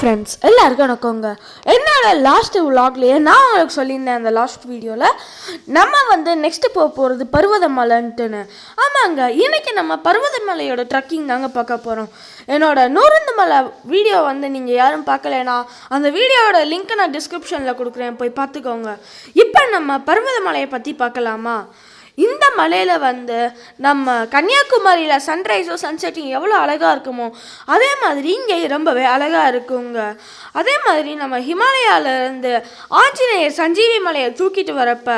Friends எல்லாருக்கும் வணக்கங்க. என்னோட லாஸ்ட் விலாக்லேயே நான் உங்களுக்கு சொல்லியிருந்தேன் அந்த லாஸ்ட் வீடியோவில் நம்ம வந்து நெக்ஸ்ட்டு போக போகிறது பருவதமலைன்ட்டுன்னு. ஆமாங்க இன்னைக்கு நம்ம பருவதமலையோட ட்ரக்கிங் தாங்க பார்க்க போகிறோம் என்னோட நூறுந்து மலை வீடியோ வந்து நீங்கள் யாரும் பார்க்கலனா அந்த வீடியோவோட லிங்க்கை நான் டிஸ்கிரிப்ஷனில் கொடுக்குறேன். போய் பார்த்துக்கோங்க. இப்போ நம்ம பருவதமலையை பற்றி பார்க்கலாமா? இந்த மலையில் வந்து நம்ம கன்னியாகுமரியில் சன்ரைஸும் சன்செட்டும் எவ்வளோ அழகாக இருக்குமோ அதே மாதிரி இங்கே ரொம்பவே அழகாக இருக்குங்க. அதே மாதிரி நம்ம ஹிமாலயாவிலேருந்து ஆஞ்சநேயர் சஞ்சீவி மலையை தூக்கிட்டு வரப்ப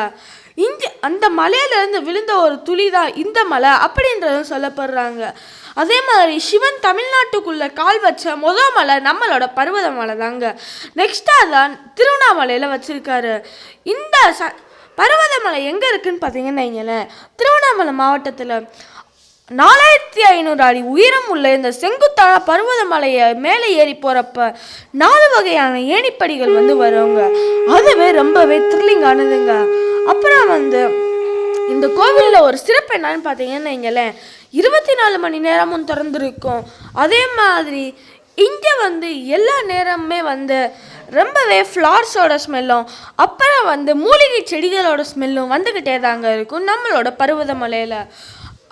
இங்கே அந்த மலையிலேருந்து விழுந்த ஒரு துளி தான் இந்த மலை அப்படின்றதும் சொல்லப்படுறாங்க. அதே மாதிரி சிவன் தமிழ்நாட்டுக்குள்ளே கால் வச்ச முத மலை நம்மளோட பர்வத மலை தாங்க நெக்ஸ்ட்டாக தான் திருவண்ணாமலையில் வச்சுருக்காரு. இந்த ச பர்வதமலை எங்கே இருக்குன்னு பார்த்தீங்கன்னு வைங்களேன். திருவண்ணாமலை மாவட்டத்தில் நாலாயிரத்தி ஐநூறு அடி உயரம் உள்ள இந்த செங்குத்தான பர்வதமலையை மேலே ஏறி போகிறப்ப நாலு வகையான ஏணிப்படிகள் வந்து வருவாங்க அதுவே ரொம்பவே த்ரில்லிங்கானதுங்க அப்புறம் வந்து இந்த கோவிலில் ஒரு சிறப்பு என்னன்னு பார்த்தீங்கன்னு வைங்களேன். இருபத்தி நாலு மணி நேரமும் திறந்துருக்கும். அதே மாதிரி இங்கே வந்து எல்லா நேரமுமே வந்து ரொம்பவே ஃப்ளார்ஸோட ஸ்மெல்லும் அப்புறம் வந்து மூலிகை செடிகளோட ஸ்மெல்லும் வந்துக்கிட்டே தாங்க இருக்கும் நம்மளோட பருவத மலையில்.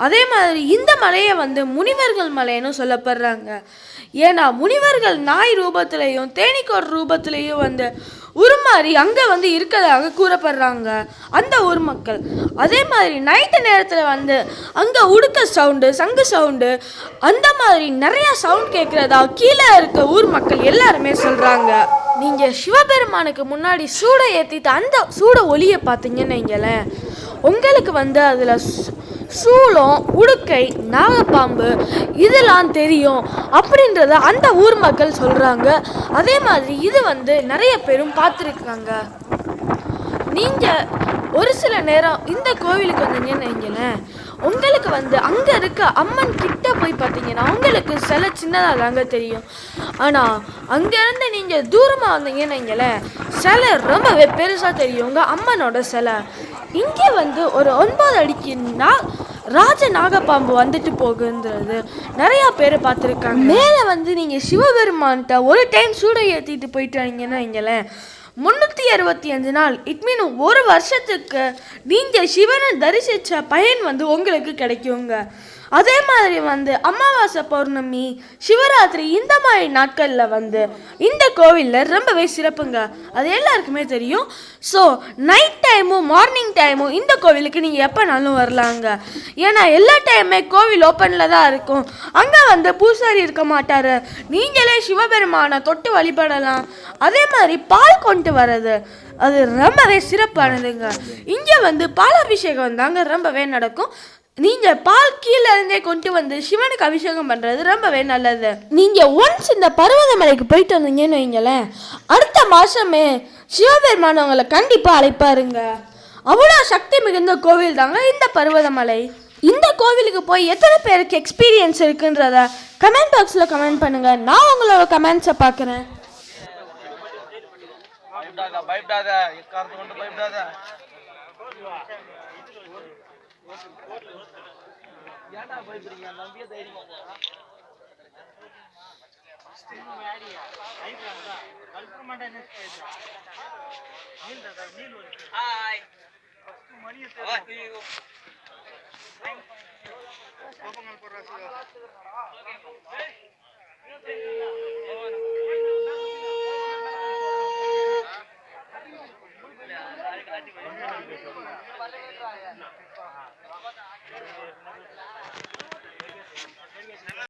அதே மாதிரி இந்த மலையை வந்து முனிவர்கள் மலைன்னு சொல்லப்படுறாங்க. ஏன்னா முனிவர்கள் நாய் ரூபத்திலையும் தேனிக்கோர் ரூபத்திலையும் வந்து உருமாறி அங்கே வந்து இருக்கிறதாக கூறப்படுறாங்க. அந்த ஊர் மக்கள். அதே மாதிரி நைட்டு நேரத்தில் வந்து அங்கே உடுக்க சவுண்டு சங்கு சவுண்டு அந்த மாதிரி நிறையா சவுண்ட் கேட்குறதா கீழே இருக்க ஊர் மக்கள் எல்லாருமே சொல்கிறாங்க நீங்கள் சிவபெருமானுக்கு முன்னாடி சூடை ஏற்றிட்டு அந்த சூட ஒளியை பார்த்தீங்கன்னு வைங்களேன். உங்களுக்கு வந்து அதில் சூளம் உடுக்கை நாகப்பாம்பு இதெல்லாம் தெரியும் அப்படின்றத அந்த ஊர் மக்கள் சொல்கிறாங்க அதே மாதிரி இது வந்து நிறைய பேரும் பார்த்துருக்காங்க. நீங்கள் ஒரு சில நேரம் இந்த கோவிலுக்கு வந்தீங்கன்னு வைங்களேன் உங்களுக்கு வந்து அங்கே இருக்க அம்மன் கிட்ட போய் பார்த்தீங்கன்னா உங்களுக்கு சிலை சின்னதாக தாங்க தெரியும். ஆனால் அங்கேருந்து நீங்கள் தூரமாக வந்தீங்கன்னு வைங்களேன் சிலை ரொம்பவே பெருசாக தெரியும். உங்கள் அம்மனோட சிலை. இங்கே வந்து ஒரு ஒன்பது அடிக்கு ராஜ நாகப்பாம்பு வந்துட்டு போகுன்றது நிறையா பேர் பார்த்துருக்காங்க. மேலே வந்து நீங்கள் சிவபெருமான்கிட்ட ஒரு டைம் சூடை ஏற்றிட்டு போயிட்டு வரீங்கன்னா முந்நூற்றி அறுபத்தி அஞ்சு நாள். இட் மீன் ஒரு வருஷத்துக்கு நீங்கள் சிவனை தரிசித்த பயன் வந்து உங்களுக்கு கிடைக்குங்க. அதே மாதிரி வந்து அமாவாசை பௌர்ணமி சிவராத்திரி இந்த மாதிரி நாட்களில் வந்து இந்த கோவிலில் ரொம்பவே சிறப்புங்க. அது எல்லாருக்குமே தெரியும். ஸோ நைட் டைமும் மார்னிங் டைமும் இந்த கோவிலுக்கு நீங்கள் எப்போனாலும் வரலாங்க. ஏன்னா எல்லா டைமுமே கோவில் ஓப்பனில் தான் இருக்கும். அங்கே வந்து பூசாரி இருக்க மாட்டார். நீங்களே சிவபெருமானை தொட்டு வழிபடலாம். அதே மாதிரி பால் கொண்டு வர்றது அது ரொம்பவே சிறப்பானதுங்க. இங்கே வந்து பாலாபிஷேகம் தாங்க ரொம்பவே நடக்கும். நீங்கள் பால் கீழே இருந்தே கொண்டு வந்து சிவனுக்கு அபிஷேகம் பண்ணுறது ரொம்பவே நல்லது. நீங்கள் ஒன்ஸ் இந்த பர்வதமலைக்கு போயிட்டு வந்தீங்கன்னு வைங்களேன் அடுத்த மாதமே சிவபெருமான் உங்களை கண்டிப்பாக அழைப்பாருங்க. அவ்வளோ சக்தி மிகுந்த கோவில் தாங்க இந்த பர்வதமலை இந்த கோவிலுக்கு போய் எத்தனை பேருக்கு எக்ஸ்பீரியன்ஸ் இருக்குன்றத கமெண்ட் பாக்ஸில் கமெண்ட் பண்ணுங்க. நான் உங்களோட கமெண்ட்ஸை பார்க்குறேன். பயப்படாத பயப்படாத. ஏன்டா பயப்படுறீங்க? நம்பிய தைரியமா. போறா Yeah.